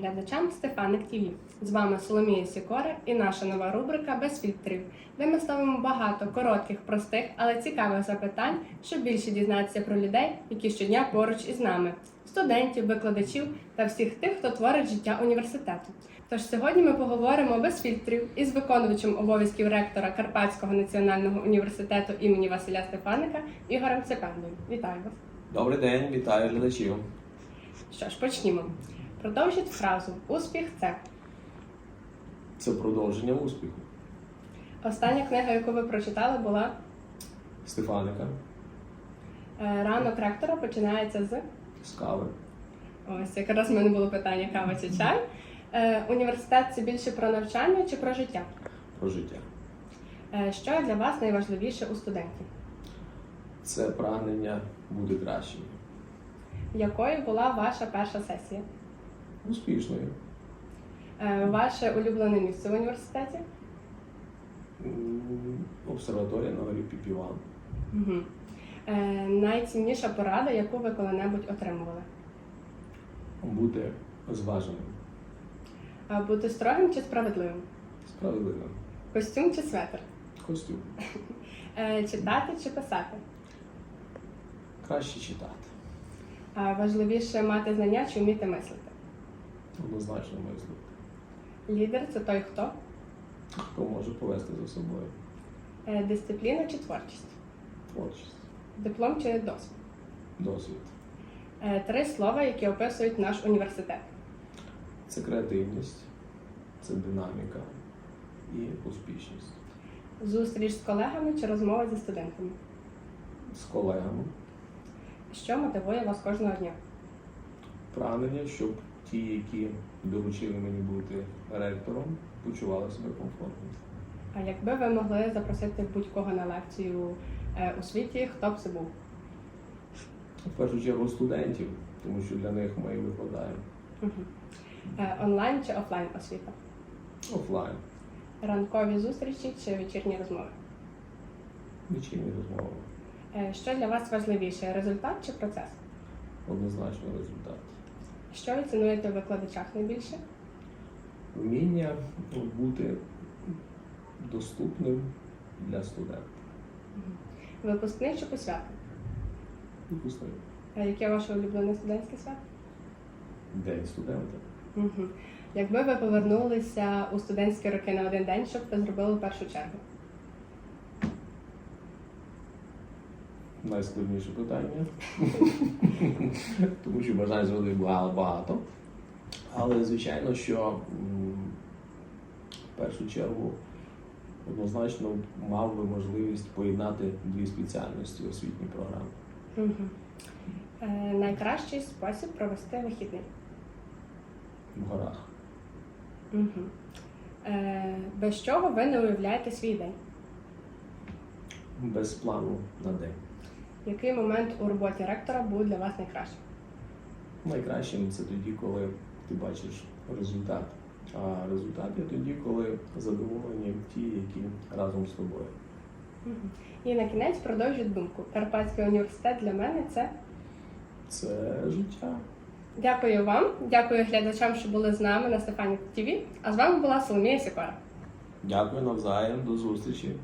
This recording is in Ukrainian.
глядачам Стефаник ТВ. З вами Соломія Сікора і наша нова рубрика Без фільтрів, де ми ставимо багато коротких, простих, але цікавих запитань, щоб більше дізнатися про людей, які щодня поруч із нами, студентів, викладачів та всіх тих, хто творить життя університету. Тож сьогодні ми поговоримо без фільтрів із виконувачем обов'язків ректора Карпатського національного університету імені Василя Стефаника Ігорем Цепендою. Вітаю вас! Добрий день, вітаю глядачів. Що ж, почнімо. Продовжіть фразу Успіх це Це продовження успіху. остання книга, яку ви прочитали, була Стефаника е, ранок ректора починається з з кави. ось якраз в мене було питання кава чи чай. Е, Університет це більше про навчання чи про життя? про життя. Е, Що для вас найважливіше у студентів? Це прагнення бути кращим. Якою була ваша перша сесія? Успішною. Е, Ваше улюблене місце в університеті? М, Обсерваторія на горі Піпіван. Угу. Е, Найцінніша порада, яку ви коли-небудь отримували? Бути зваженим, Е, Бути строгим чи справедливим? справедливим. Костюм чи светр? Костюм. Е, Читати чи писати? Краще читати. А важливіше мати знання чи вміти мислити. Однозначно мислити. Лідер це той, хто Хто може повести за собою? Е, дисципліна чи творчість, Творчість, диплом чи досвід. досвід. Е, Три слова, які описують наш університет. Це креативність, це динаміка і успішність. Зустріч з колегами чи розмова зі студентами. З колегами. Що мотивує вас кожного дня? прагнення, щоб ті, які доручили мені бути ректором, почували себе комфортно. А якби ви могли запросити будь-кого на лекцію е, у світі, хто б це був? В першу чергу студентів, тому що для них ми і викладаємо. Е, Онлайн чи офлайн освіта? офлайн, Ранкові зустрічі чи вечірні розмови? вечірні розмови, Е, Що для вас важливіше результат чи процес? однозначно результат. Що ви цінуєте в викладачах найбільше? Вміння бути доступним для студента. Випускний чи посвята? Випускник. А яке ваше улюблене студентське свято? День студента. Угу. Якби ви повернулися у студентські роки на один день, що б ви зробили в першу чергу? Найскладніше питання. Тому що бажань зробити багато багато. Але звичайно, що в першу чергу однозначно мав би можливість поєднати дві спеціальності освітні програми. Угу. Е, найкращий спосіб провести вихідний. В горах. Угу. Е, без чого ви не уявляєте свій день? Без плану на день. Який момент у роботі ректора був для вас найкращим? Найкращим це тоді, коли ти бачиш результат. А результат є тоді, коли задоволені ті, які разом з тобою. І на кінець продовжую думку. Карпатський університет для мене це. Це життя. Дякую вам, дякую глядачам, що були з нами на Стефані ТВ. А з вами була Соломія Сікора. Дякую навзаєм, до зустрічі.